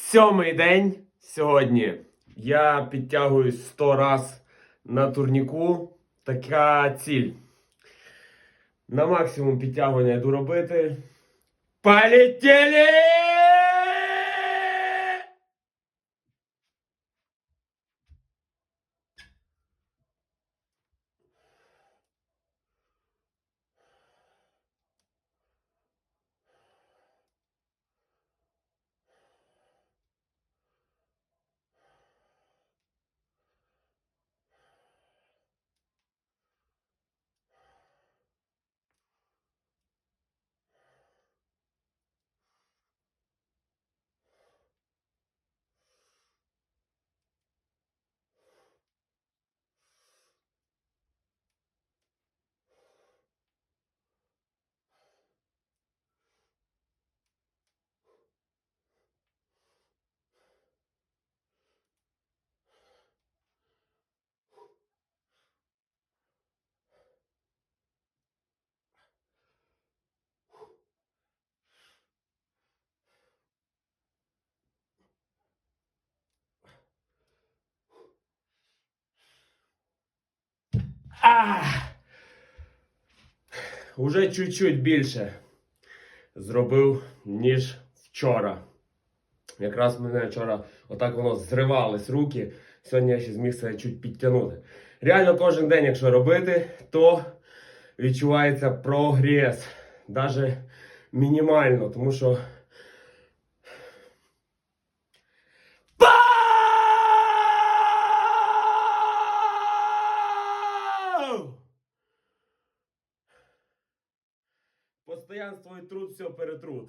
Сьомий день сьогодні. Я підтягуюсь 100 раз на турніку. Така ціль. На максимум підтягування йду робити. Полетіли! Уже чуть-чуть більше зробив, ніж вчора. Якраз мене вчора отак воно зривались руки. Сьогодні я ще зміг себе чуть підтягнути. Реально кожен день, якщо робити, то відчувається прогрес. Навіть мінімально, тому що. Постоянство і труд все перетрут.